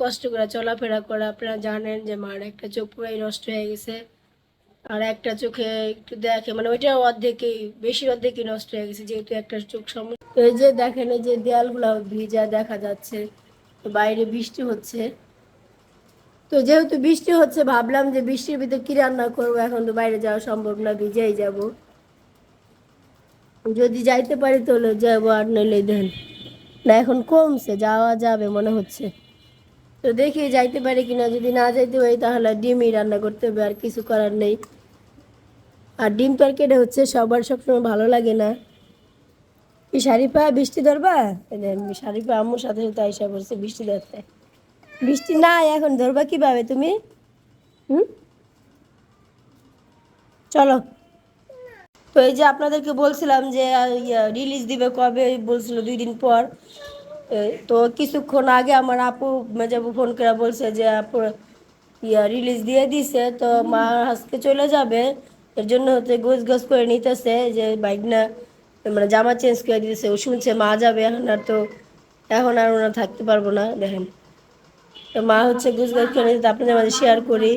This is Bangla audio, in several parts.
কষ্ট করে চলাফেরা করা। আপনারা জানেন যে মার একটা চোখ পুরাই নষ্ট হয়ে গেছে। আর একটা চোখে একটু দেখে মানে ওইটা অর্ধেকই, বেশি অর্ধেকই নষ্ট হয়ে গেছে, যেহেতু একটা চোখ সমস্যা। এই যে দেখেন, এই যে দেয়ালগুলো ভিজা দেখা যাচ্ছে বাইরে বৃষ্টি হচ্ছে। তো যেহেতু বৃষ্টি হচ্ছে, ভাবলাম যে বৃষ্টির ভিতরে কি রান্না করব? এখন তো বাইরে যাওয়া সম্ভব না, ভিজেই যাব। যদি যাইতে পারি তাহলে যাব, আর নইলে দেন। না, এখন কমছে, যাওয়া যাবে মনে হচ্ছে। তো দেখি যাইতে পারি কিনা, যদি না যাইতে পারি তাহলে ডিমই রান্না করতে হবে আর কিছু করার নেই। আর ডিম তরকারিটা হচ্ছে সবার সবসময় ভালো লাগে না। কি শারিফা বৃষ্টি ধরবা? শারিফা আম্মুর সাথে সাথে আইসা পড়ছে, বৃষ্টি ধরতে। বৃষ্টি নাই এখন, ধরবা কীভাবে তুমি? হুম? চলো। তো এই যে আপনাদেরকে বলছিলাম যে রিলিজ দিবে কবে বলছিল দুই দিন পর। তো কিছুক্ষণ আগে আমার আপু মেজাবু ফোন করে বলছে যে আপু, ইয়া রিলিজ দিয়ে দিছে, তো মা আজকে চলে যাবে। এর জন্য হচ্ছে গোছ গোছ করে নিতেছে, যে বাইক না মানে জামা চেঞ্জ করে দিতেছে। ও শুনছে মা যাবে, এখন আর তো, এখন আর ওনা থাকতে পারব না, দেখেন। তো মা হচ্ছে গোছ গোছ করে নিতে আপনাদের মাঝে শেয়ার করি।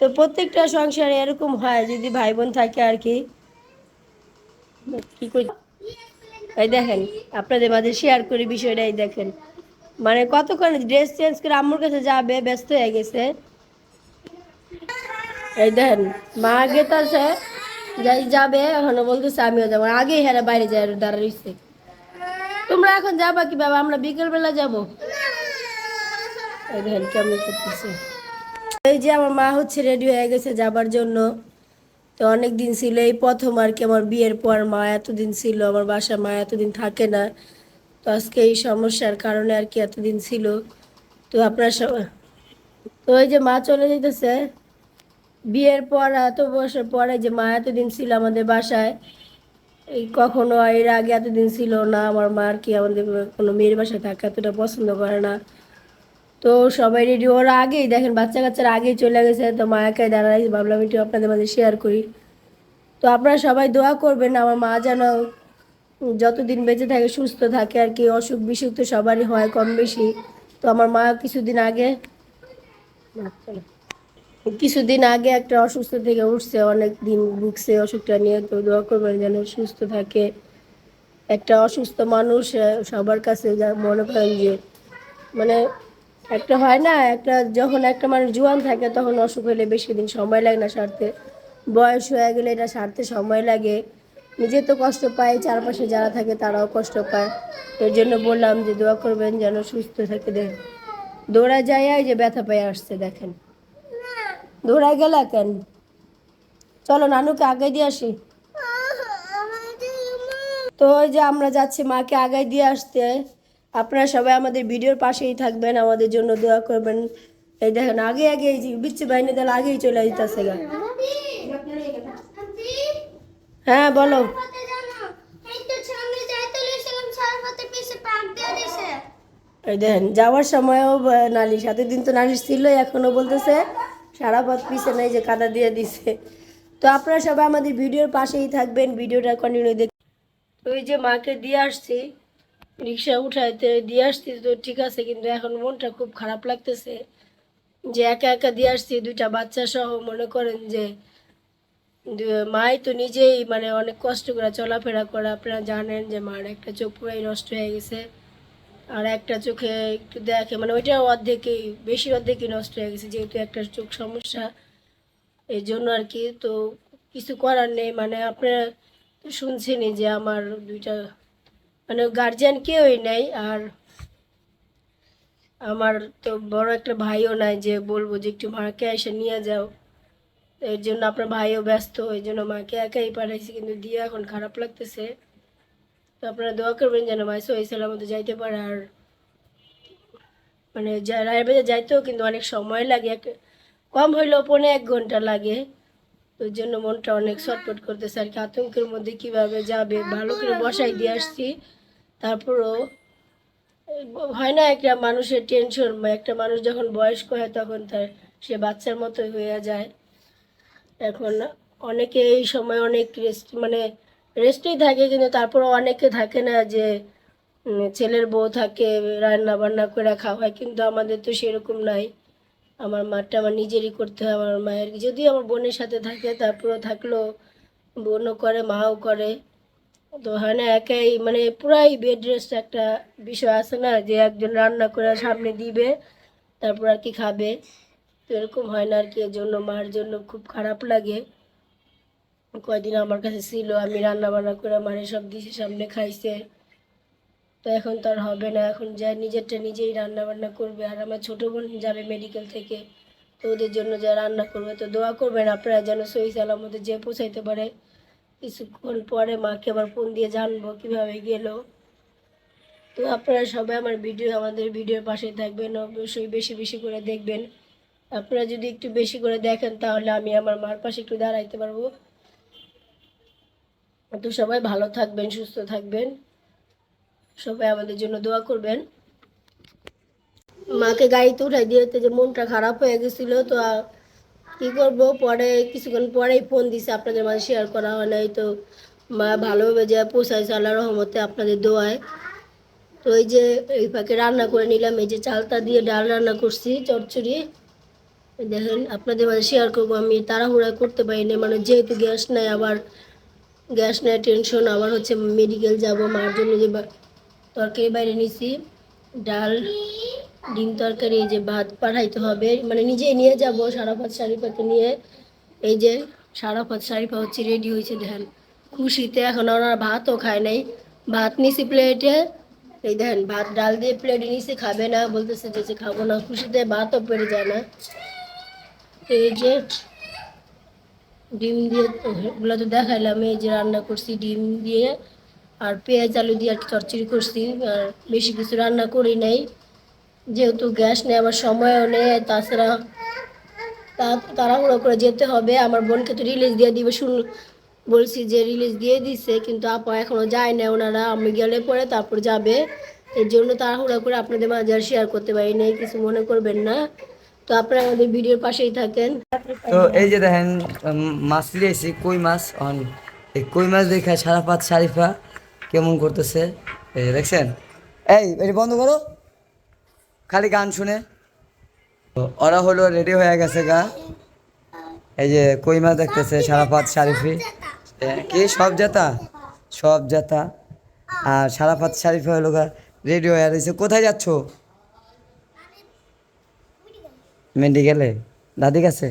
তো প্রত্যেকটা সংসারে এরকম হয়, যদি ভাই বোন থাকে আর কি। কি করি? এই দেখেন, আপনাদের মাঝে শেয়ার করি বিষয়টা এই দেখেন। মানে কতক্ষণ ড্রেস চেঞ্জ করে আম্মুর কাছে যাবে, ব্যস্ত হয়ে গেছে? এই দেখেন, মা আগে তো আছে যাই যাবে, এখনও বলতেছে আমিও যাব। আগেই হেরা বাইরে যায় দাঁড়া রইছে। তোমরা এখন যাবা কি বাবা আমরা বিকেল বেলা যাব। এই দেখেন কেমন করতেছে। এই যে আমার মা হচ্ছে রেডি হয়ে গেছে যাবার জন্য। তো অনেক দিন ছিল, এই প্রথম আর কি আমার বিয়ের পর মা এতদিন ছিল, আমার বাসা মা এতদিন থাকে না। তো আজকে এই সমস্যার কারণে আর কি এতদিন ছিল। তো আপনার তো ওই যে মা চলে যেতেছে বিয়ের পর এত বছর পরে যে মা এতদিন ছিল আমাদের বাসায়, এই কখনো এর আগে এতদিন ছিল না, আমার মা আর কি আমাদের কোনো মেয়ের বাসায় থাকে এতটা পছন্দ করে না। তো সবাই রেডি ওরা আগেই দেখেন, বাচ্চা কাচ্চারা আগেই চলে গেছে, তো মা একাই দাঁড়াই ভাবলাম একটু আপনাদের মাঝে শেয়ার করি। তো আপনারা সবাই দোয়া করবেন, আমার মা যেন যতদিন বেঁচে থাকে, সুস্থ থাকে, আর কি, অসুখ বিসুখ তো সবারই হয় কম বেশি। তো আমার মা কিছুদিন আগে কিছুদিন আগে একটা অসুস্থ থেকে উঠছে, অনেক দিন ভুগছে অসুখটা নিয়ে, তো দোয়া করবেন যেন সুস্থ থাকে। একটা অসুস্থ মানুষ সবার কাছে মনে করেন যে মানে একটা হয় না, একটা যখন একটা মানুষ জোয়ান থাকে তখন অসুখ হলে বেশি দিন সময় লাগে না সারতে। বয়স হয়ে গেলে এটা সারতে সময় লাগে। নিজে তো কষ্ট পায়, চারপাশে যারা থাকে তারাও কষ্ট পায়। এর জন্য বললাম যে দোয়া করবেন যেন সুস্থ থাকে দেখ দৌড়া যায় যে ব্যথা পেয়ে আসছে, দেখেন। দৌড়ায় গেলা কেন? চলো, নানুকে আগে দিয়ে আসি। তো ওই যে আমরা যাচ্ছি মাকে আগায় দিয়ে আসতে। আপনারা সবাই আমাদের ভিডিওর পাশেই থাকবেন, আমাদের জন্য দোয়া করবেন। এই দেখেন, আগে আগে বিচ্ছু বাহিনী দল আগেই চলে যেতেছে গা। হ্যাঁ বলো। এই দেখেন, যাওয়ার সময়ও নালিশ দিন তো নালিশ ছিল এখনও বলতেছে, সারা পথ পিছে নেই যে কাদা দিয়ে দিছে। তো আপনারা সবাই আমাদের ভিডিওর পাশেই থাকবেন, ভিডিওটা কন্টিনিউ দেখ ওই যে মাকে দিয়ে আসছি রিক্সা উঠাইতে দিয়ে আসছি, তো ঠিক আছে, কিন্তু এখন মনটা খুব খারাপ লাগতেছে যে একা একা দিয়ে আসছি, দুইটা বাচ্চা সহ, মনে করেন যে মাই তো নিজেই মানে অনেক কষ্ট করে চলাফেরা করে। আপনারা জানেন যে মার একটা চোখ পুরাই নষ্ট হয়ে গেছে, আর একটা চোখে একটু দেখে মানে ওইটা অর্ধেকই বেশি অর্ধেকই নষ্ট হয়ে গেছে, যেহেতু একটা চোখ সমস্যা, এই জন্য আর কি, তো কিছু করার নেই। মানে আপনারা শুনছেনই যে আমার দুইটা মানে গার্জিয়ান কেউই নেই আর আমার তো বড় একটা ভাইও নাই যে বলব যে একটু মাকে এসে নিয়ে যাও। এর জন্য আপনার ভাইও ব্যস্ত এই জন্য মাকে একাই পাঠাইছি কিন্তু দিয়ে এখন খারাপ লাগতেছে। তো আপনারা দোয়া করবেন যেন মাই সহি সালামতে যাইতে পারে আর মানে যা- রায়ের যাইতেও কিন্তু অনেক সময় লাগে কম হইলেও পৌনে এক ঘণ্টা লাগে। ওই জন্য মনটা অনেক ছটফট করতেছে আর কি, আতঙ্কের মধ্যে কীভাবে যাবে, ভালো করে বসাই দিয়ে আসছি। তারপরও, হয় না একটা মানুষের টেনশন একটা মানুষ যখন বয়স্ক হয় তখন তার সে বাচ্চার মতো হয়ে যায়। এখন অনেকে এই সময় অনেক রেস্ট মানে রেস্টেই থাকে কিন্তু তারপরে অনেকে থাকে না যে ছেলের বউ থাকে রান্না বান্না করে খাওয়ায় কিন্তু আমাদের তো সেরকম নাই। আমার মাঠটা আমার নিজেরই করতে হয়, আমার মায়ের। যদিও আমার বোনের সাথে থাকে, তারপরেও থাকলেও বোনও করে, মাও করে। তো হয় না একাই মানে পুরাই বেড রেস্ট একটা বিষয় আছে না, যে একজন রান্না করে সামনে দিবে, তারপর আর কি খাবে। তো এরকম হয় না আর কি এর জন্য মার জন্য খুব খারাপ লাগে। কয়দিন আমার কাছে ছিল, আমি রান্না বান্না করে মারে সব দিছে, সামনে খাইছে। তো এখন তো আর হবে না, এখন যা নিজেরটা নিজেই রান্না বান্না করবে। আর আমার ছোটো বোন যাবে মেডিকেল থেকে, তো ওদের জন্য যা রান্না করবে, তো দোয়া করবেন আপনারা যেন সহি সালামতে যে পৌঁছাইতে পারে। কিছুক্ষণ পরে মাকে আবার ফোন দিয়ে জানব কীভাবে গেল। তো আপনারা সবাই আমার ভিডিও, আমাদের ভিডিওর পাশে থাকবেন, অবশ্যই বেশি বেশি করে দেখবেন। আপনারা যদি একটু বেশি করে দেখেন তাহলে আমি আমার মার পাশে একটু দাঁড়াইতে পারব। তো সবাই ভালো থাকবেন, সুস্থ থাকবেন। সবাই আমাদের জন্য দোয়া করবেন। মাকে গাড়িতে উঠাই দিয়ে যে মনটা খারাপ হয়ে গেছিল, তো কি করব? পরে কিছুক্ষণ পরেই ফোন দিছে, আপনাদের মাঝে শেয়ার করা হয় নাই তো। মা ভালোভাবে যে পোষাইছে আল্লাহ রহমতে আপনাদের দোয়ায়। তো এই যে এই ফাঁকে রান্না করে নিলাম, এই যে চালতা দিয়ে ডাল রান্না করছি, চচ্চড়ি। এই দেখেন, আপনাদের মাঝে শেয়ার করব, আমি তাড়াহুড়া করতে পারিনি মানে যেহেতু গ্যাস নাই, আবার গ্যাস নেয় টেনশন আবার হচ্ছে মেডিকেল যাব, মার জন্য যে তরকারি বাইরে নিছি, ডাল ডিম তরকারি, এই যে ভাত পাঠাইতে হবে। মানে নিজেই নিয়ে যাব সারাপাত শাড়িপাকে নিয়ে। এই যে সারাপাত শাড়িপা হচ্ছে রেডি হয়েছে, দেখেন। খুশিতে এখন ওনারা ভাতও খায় নাই। ভাত নিছি প্লেটে এই দেখেন, ভাত ডাল দিয়ে প্লেটে নিছি, খাবে না, বলতেছে যে খাব না। খুশিতে ভাতও পেরে যায় না। এই যে ডিম দিয়ে ওগুলো তো দেখাইলাম। এই যে রান্না করছি ডিম দিয়ে। আর পেঁয়াজ, আলু দিয়ে আর করছি। আর বেশি কিছু রান্না করি নাই। যেহেতু গ্যাস নেই, আমার সময়ও নেই, তাছাড়া তা, তাড়াহুড়ো করে যেতে হবে। আমার বোনকে তো রিলিজ দিয়ে দিবে, শুন, বলছি যে রিলিজ দিয়ে দিছে, কিন্তু আপা এখনও যায় না ওনারা। আমি গেলে পরে তারপর যাবে। এর জন্য তাড়াহুড়ো করে আপনাদের মাঝে আর শেয়ার করতে পারি নাই, কিছু মনে করবেন না। তো আপনারা আমাদের ভিডিওর পাশেই থাকেন। তো এই যে দেখেন মাছ কই মাছ? অন, এই কই মাছ দেখে সারা পাত শারিফা কেমন করতেছে? দেখছেন? এই বন্ধ করো। খালি গান শুনে। ওরা হলো রেডি হয়ে গেছে গা। এই যে কই মাছ দেখতেছে সারা পাত শারিফি কি? সব জেতা সব জেতা আর সারা পাত শারিফা হলো গা রেডি হয়ে রয়েছে কোথায় যাচ্ছ? মেডিকেলে দাদি কাছে?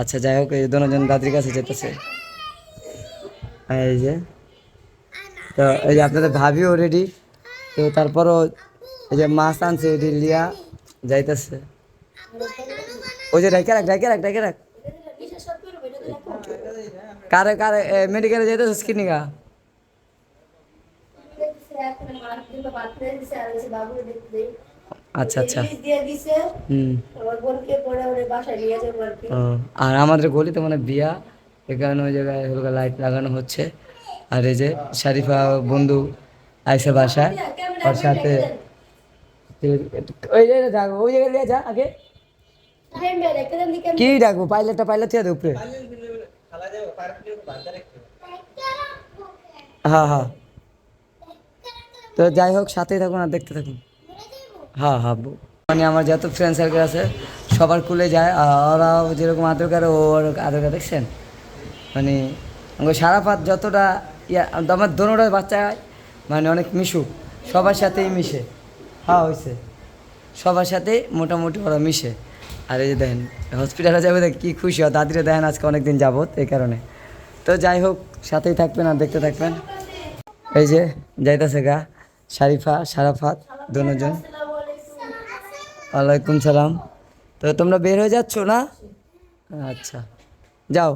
আচ্ছা যাই হোক, এই দুজন দাদির কাছে যেতেছে। এই যে। তো এই যে আপনাদের ভাবিও রেডি তো তারপরও এই যে মাছ আনছে, এটি লিয়া যাইতেছে। ওই যে ডাইকে রাখ ডাইকে রাখ ডাইকে রাখ। কারে কারে মেডিকেলে যেতেছিস কি নিগা? আচ্ছা আচ্ছা। আর আমাদের গলিতে মানে বিয়া এ কারণে ওই জায়গায় হালকা লাইট লাগানো হচ্ছে। আর এই যে শারিফা বন্ধু আইসে বাসা ওর সাথে ওই ওই যা, আগে। কি ডাকবো? পাইলেটটা পাইলেট থেকে উপরে। হ্যাঁ হ্যাঁ। তো যাই হোক, সাথেই থাকুন আর দেখতে থাকুন। হ্যাঁ হ্যাঁ মানে আমার যত ফ্রেন্ড সার্কেল আছে, সবার কুলে যায় ওরাও যেরকম আদর করে ওর আদর করে, দেখছেন? মানে সারা পাত যতটা ইয়া, আমার দোনোটা বাচ্চা মানে অনেক মিশুক, সবার সাথেই মিশে। হ্যাঁ হয়েছে সবার সাথেই মোটামুটি ওরা মিশে। আর এই যে দেখেন হসপিটালে যাবে কী খুশি হয়। দাদিরা দেখেন আজকে অনেক দিন যাবত এই কারণে। তো যাই হোক, সাথেই থাকবেন আর দেখতে থাকবেন। এই যে যাইতেছে গা, শারিফা, সারাফাত দুজন ওয়ালাইকুম সালাম। তো তোমরা বের হয়ে যাচ্ছ না? আচ্ছা যাও।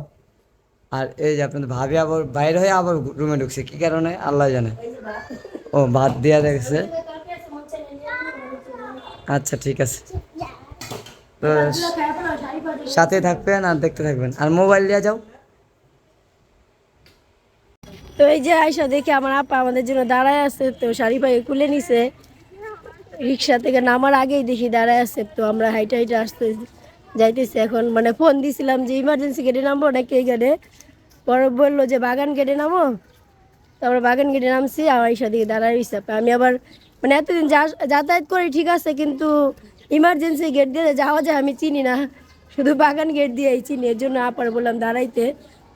আর এই যে আপনাদের ভাবি আবার বাইরে হয়ে আবার রুমে ঢুকছে, কী কারণে? আল্লাহ জানে। ও, ভাত দেওয়া দেখছে। আচ্ছা ঠিক আছে। তো সাথে থাকবেন আর দেখতে থাকবেন। আর মোবাইল নিয়ে যাও। তো এই যে আয়সা দেখে আমার আপা আমাদের জন্য দাঁড়ায় আছে তো শাড়ি পায়ে খুলে নিছে। রিক্সা থেকে নামার আগেই দেখি দাঁড়ায় আছে তো আমরা হাইটা হাইটা আসতে যাইতেছি এখন। মানে ফোন দিছিলাম যে ইমার্জেন্সি গেটে নামবো নাকি এই গেটে পরে বলল যে বাগান গেটে নামো। তারপর বাগান গেটে নামছি আর ঈশা দিকে দাঁড়ায় রয়েছে আমি আবার মানে এতদিন যাতায়াত করি ঠিক আছে, কিন্তু ইমার্জেন্সি গেট দিয়ে যাওয়া যায় আমি চিনি না। শুধু বাগান গেট দিয়েই চিনি, এর জন্য আপনার বললাম দাঁড়াইতে।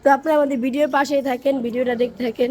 তো আপনারা আমাদের ভিডিওর পাশেই থাকেন, ভিডিওটা দেখতে থাকেন।